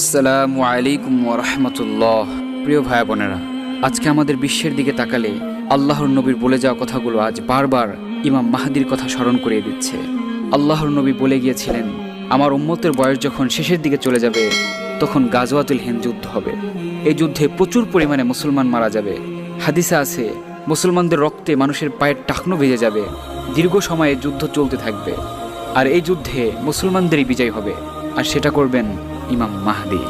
আসসালামু আলাইকুম ওরহমতুল্লাহ প্রিয় ভাই বোনেরা, আজকে আমাদের বিশ্বের দিকে তাকালে আল্লাহর নবীর বলে যাওয়া কথাগুলো আজ বারবার ইমাম মাহাদির কথা স্মরণ করিয়ে দিচ্ছে। আল্লাহর নবী বলে গিয়েছিলেন, আমার উম্মতের বয়স যখন শেষের দিকে চলে যাবে, তখন গাজওয়াতুল হিন্দ যুদ্ধ হবে। এই যুদ্ধে প্রচুর পরিমাণে মুসলমান মারা যাবে। হাদিসা আছে, মুসলমানদের রক্তে মানুষের পায়ের টাকনো ভেজে যাবে। দীর্ঘ সময়ে যুদ্ধ চলতে থাকবে। আর এই যুদ্ধে মুসলমানদেরই বিজয় হবে। আর সেটা করবেন ইমাম মাহাদি।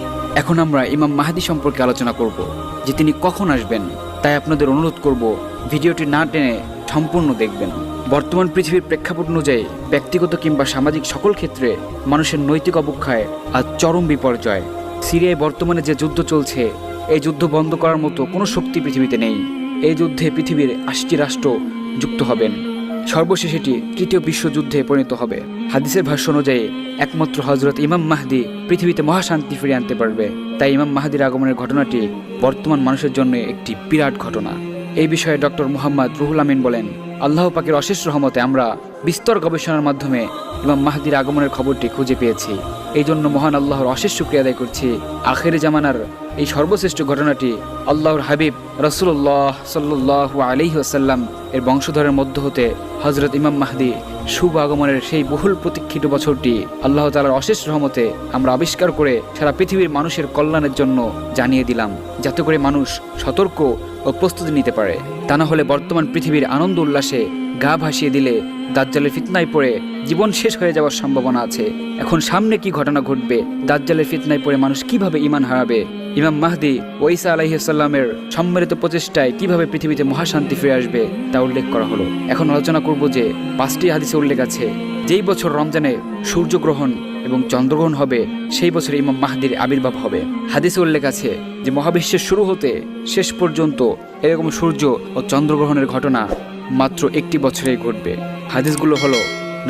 এখন আমরা ইমাম মাহাদি সম্পর্কে আলোচনা করব, যে তিনি কখন আসবেন, তাই আপনাদের অনুরোধ করব ভিডিওটি না টেনে সম্পূর্ণ দেখবেন। বর্তমান পৃথিবীর প্রেক্ষাপট অনুযায়ী ব্যক্তিগত কিংবা সামাজিক সকল ক্ষেত্রে মানুষের নৈতিক অবক্ষয় আর চরম বিপর্যয়। সিরিয়ায় বর্তমানে যে যুদ্ধ চলছে, এই যুদ্ধ বন্ধ করার মতো কোনো শক্তি পৃথিবীতে নেই। এই যুদ্ধে পৃথিবীর আশটি রাষ্ট্র যুক্ত হবেন। সর্বশেষ এটি তৃতীয় বিশ্বযুদ্ধে পরিণত হবে। হাদিসের ভাষ্য অনুযায়ী, একমাত্র হজরত ইমাম মাহদি পৃথিবীতে মহাশান্তি ফিরিয়ে আনতে পারবে। তাই ইমাম মাহাদির আগমনের ঘটনাটি বর্তমান মানুষের জন্য একটি বিরাট ঘটনা। এই বিষয়ে ডক্টর মোহাম্মদ রুহুল আমিন বলেন আল্লাহ পাকের অশেষ রহমতে আমরা বিস্তর গবেষণার মাধ্যমে ইমাম মাহাদির আগমনের খবরটি খুঁজে পেয়েছি। এই জন্য মহান আল্লাহর অশেষ শুক্রিয়া আদায় করছি। আখের জামানার এই সর্বশ্রেষ্ঠ ঘটনাটি আল্লাহর হাবিব রসুল্লাহ সাল্লাহ আলিহি আসাল্লাম এর বংশধরের মধ্য হতে হজরত ইমাম মাহদি শুভ আগমনের সেই বহুল প্রতীক্ষিত বছরটি আল্লাহ তালার অশেষ রহমতে আমরা আবিষ্কার করে সারা পৃথিবীর মানুষের কল্যাণের জন্য জানিয়ে দিলাম। যাতে করে মানুষ সতর্ক ও প্রস্তুতি নিতে পারে। তা না হলে বর্তমান পৃথিবীর আনন্দ উল্লাসে গা ভাসিয়ে দিলে দাজ্জালের ফিতনায় পড়ে জীবন শেষ হয়ে যাওয়ার সম্ভাবনা আছে। এখন সামনে কি ঘটনা ঘটবে? দাজ্জালের ফিতনায় পড়ে মানুষ কীভাবে ইমান হারাবে? ইমাম মাহদি ওইসা আলাইসাল্লামের সম্মিলিত প্রচেষ্টায় কীভাবে পৃথিবীতে মহাশান্তি ফিরে আসবে তা উল্লেখ করা হলো। এখন আলোচনা করব যে পাঁচটি হাদিসে উল্লেখ আছে। যেই বছর রমজানে সূর্যগ্রহণ এবং চন্দ্রগ্রহণ হবে, সেই বছর ইমাম মাহাদির আবির্ভাব হবে। হাদিসে উল্লেখ আছে যে মহাবিশ্বের শুরু হতে শেষ পর্যন্ত এরকম সূর্য ও চন্দ্রগ্রহণের ঘটনা মাত্র একটি বছরেই ঘটবে। হাদিসগুলো হলো,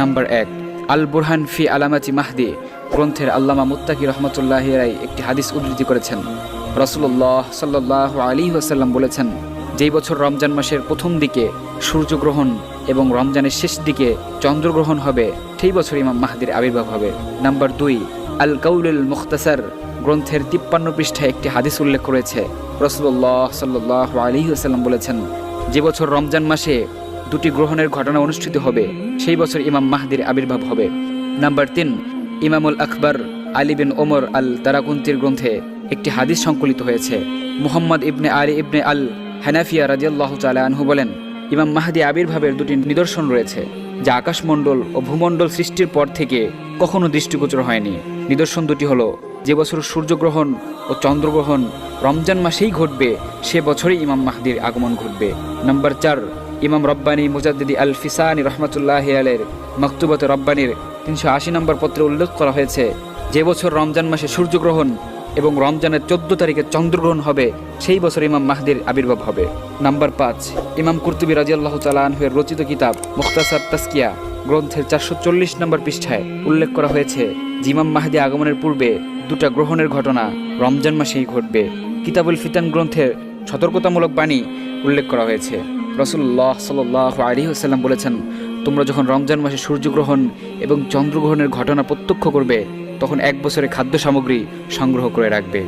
নাম্বার এক আল বুরহান ফি আলামাতি মাহদি গ্রন্থের আল্লামা মুত্তাকি রহমতুল্লাহ রাই একটি হাদিস উদ্ধৃতি করেছেন। রসুল্লাহ সাল্লাহ আলী ওয়াসাল্লাম বলেছেন, যেই বছর রমজান মাসের প্রথম দিকে সূর্যগ্রহণ এবং রমজানের শেষ দিকে চন্দ্রগ্রহণ হবে, সেই বছর ইমাম মাহাদির আবির্ভাব হবে। নাম্বার দুই আল কাউলুল মুখতাসার গ্রন্থের তিপ্পান্ন পৃষ্ঠায় একটি হাদিস উল্লেখ করেছে। রসুল্লাহ সাল্লাহ আলী ওয়াসাল্লাম বলেছেন, যে বছর রমজান মাসে দুটি গ্রহণের ঘটনা অনুষ্ঠিত হবে, সেই বছর ইমাম মাহাদির আবির্ভাব হবে। নাম্বার তিন, ইমামুল আকবর আলী বিন ওমর আল তারাকুন্তির গ্রন্থে একটি হাদিস সংকলিত হয়েছে। মুহাম্মদ ইবনে আলী ইবনে আল হানাফিয়া রাজিয়াল্লাহ তালা আনহু বলেন ইমাম মাহাদি আবির্ভাবের দুটি নিদর্শন রয়েছে, যা আকাশমণ্ডল ও ভূমণ্ডল সৃষ্টির পর থেকে কখনো দৃষ্টিগোচর হয়নি। নিদর্শন দুটি হলো, যে বছর সূর্যগ্রহণ ও চন্দ্রগ্রহণ রমজান মাসেই ঘটবে, সে বছরই ইমাম মাহাদির আগমন ঘটবে। নাম্বার চার, ইমাম রব্বানী মুজাদ্দিদি আল ফিসানি রহমতুল্লাহ আলের মকতুবত রব্বানির তিনশো আশি নম্বর পত্রে উল্লেখ করা হয়েছে, যে বছর রমজান মাসে সূর্যগ্রহণ এবং রমজানের চোদ্দ তারিখে চন্দ্রগ্রহণ হবে, সেই বছর ইমাম মাহদির আবির্ভাব হবে। নাম্বার পাঁচ, ইমাম কুর্তুবী রাজিয়াল্লাহ তালাহের রচিত কিতাব মুখতাসার তাস্কিয়া গ্রন্থের চারশো চল্লিশ নম্বর পৃষ্ঠায় উল্লেখ করা হয়েছে যে ইমাম মাহদি আগমনের পূর্বে দুটা গ্রহণের ঘটনা রমজান মাসেই ঘটবে। কিতাবুল ফিতান গ্রন্থের সতর্কতামূলক বাণী উল্লেখ করা হয়েছে। রসুল্লাহ সাল আলী আসাল্লাম বলেছেন, তোমরা যখন রমজান মাসে সূর্যগ্রহণ এবং চন্দ্রগ্রহণের ঘটনা প্রত্যক্ষ করবে তখন এক বছরে খাদ্য সামগ্রী সংগ্রহ করে রাখবে।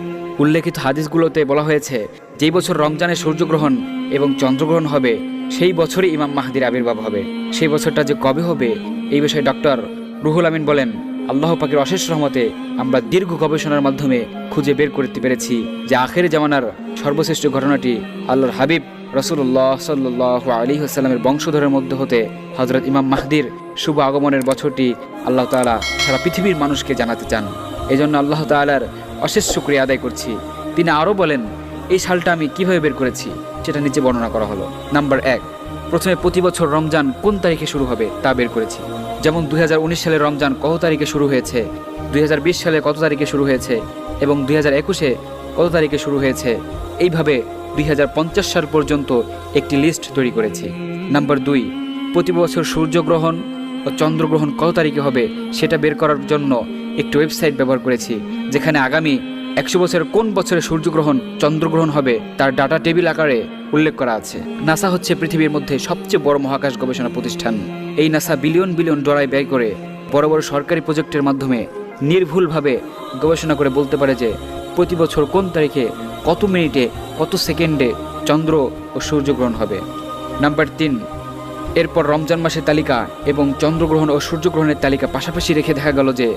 উল্লেখিত হাদিসগুলোতে বলা হয়েছে, যেই বছর রমজানের সূর্যগ্রহণ এবং চন্দ্রগ্রহণ হবে, সেই বছরই ইমাম মাহাদির আবির্ভাব হবে। সেই বছরটা যে কবে হবে, এই বিষয়ে ডক্টর রুহুল আমিন বলেন, আল্লাহ পাকের অশেষ রহমতে আমরা দীর্ঘ গবেষণার মাধ্যমে খুঁজে বের করতে পেরেছি যে আখের জামানার সর্বশ্রেষ্ঠ ঘটনাটি আল্লাহর হাবিব রসুল্লাহ সাল্লাহ আলী আসসালামের বংশধরের মধ্যে হতে হজরত ইমাম মাহদির শুভ আগমনের বছরটি আল্লাহ তালা সারা পৃথিবীর মানুষকে জানাতে চান। এই জন্য আল্লাহ তালার অশেষ শুক্রিয়া আদায় করছি। তিনি আরও বলেন, এই সালটা আমি কীভাবে বের করেছি, সেটা নিচে বর্ণনা করা হলো। নাম্বার এক, প্রথমে প্রতি বছর রমজান কোন তারিখে শুরু হবে তা বের করেছি। যেমন দুই সালের রমজান কত তারিখে শুরু হয়েছে, দুই হাজার বিশ সালে কত তারিখে শুরু হয়েছে এবং দুই হাজার একুশে কত তারিখে শুরু হয়েছে, এইভাবে দুই হাজার পঞ্চাশ সাল পর্যন্ত একটি লিস্ট তৈরি করেছি। নাম্বার দুই, প্রতি বছর সূর্যগ্রহণ ও চন্দ্রগ্রহণ কত তারিখে হবে সেটা বের করার জন্য একটি ওয়েবসাইট ব্যবহার করেছি, যেখানে আগামী একশো বছরের কোন বছরে সূর্যগ্রহণ, চন্দ্রগ্রহণ হবে তার ডাটা টেবিল আকারে উল্লেখ করা আছে। নাসা হচ্ছে পৃথিবীর মধ্যে সবচেয়ে বড় মহাকাশ গবেষণা প্রতিষ্ঠান। এই নাসা বিলিয়ন বিলিয়ন ডলার ব্যয় করে বড় বড় সরকারি প্রজেক্টের মাধ্যমে নির্ভুলভাবে গবেষণা করে বলতে পারে যে প্রতি বছর কোন তারিখে কত মিনিটে, কত সেকেন্ডে চন্দ্র ও সূর্যগ্রহণ হবে। নাম্বার তিন এরপর রমজান মাসের তালিকা এবং চন্দ্রগ্রহণ ও সূর্যগ্রহণের তালিকা পাশাপাশি রেখে দেখা গেল যে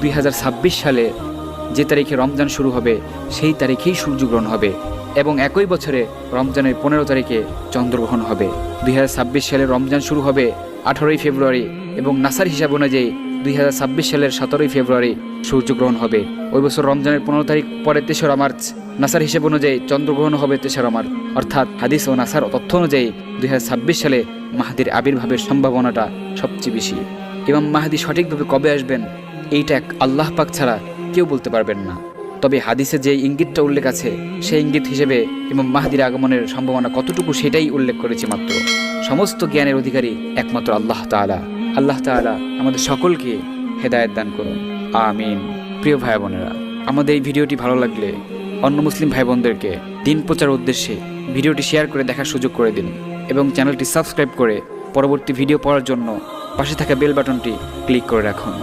দুই হাজার ছাব্বিশ সালে যে তারিখে রমজান শুরু হবে, সেই তারিখেই সূর্যগ্রহণ হবে এবং একই বছরে রমজানের পনেরো তারিখে চন্দ্রগ্রহণ হবে। দুই সালে রমজান শুরু হবে আঠারোই ফেব্রুয়ারি এবং নাসার হিসাব অনুযায়ী দুই হাজার ছাব্বিশ সালের সতেরোই ফেব্রুয়ারি সূর্যগ্রহণ হবে। ওই বছর রমজানের পনেরো তারিখ পরে তেসরা মার্চ নাসার হিসেব অনুযায়ী চন্দ্রগ্রহণ হবে তেসরা মার্চ অর্থাৎ হাদিস ও নাসার তথ্য অনুযায়ী দুই ছাব্বিশ সালে মাহাদির আবির্ভাবের সম্ভাবনাটা সবচেয়ে বেশি। ইমাম মাহাদি সঠিকভাবে কবে আসবেন, এইটা এক আল্লাহ পাক ছাড়া কেউ বলতে পারবেন না। তবে হাদিসে যে ইঙ্গিতটা উল্লেখ আছে, সেই ইঙ্গিত হিসেবে ইমাম মাহাদির আগমনের সম্ভাবনা কতটুকু সেটাই উল্লেখ করেছে মাত্র। সমস্ত জ্ঞানের অধিকারী একমাত্র আল্লাহ তাআলা। আল্লাহ তাআলা আমাদের সকলকে হেদায়েত দান করুন। আমিন। প্রিয় ভাই বোনেরা, আমাদের এই ভিডিওটি ভালো লাগলে অন্য মুসলিম ভাই বোনদেরকে দিন প্রচার উদ্দেশ্যে ভিডিওটি শেয়ার করে দেখার সুযোগ করে দিন এবং চ্যানেলটি সাবস্ক্রাইব করে পরবর্তী ভিডিও পাওয়ার জন্য পাশে থাকা বেল বাটনটি ক্লিক করে রাখুন।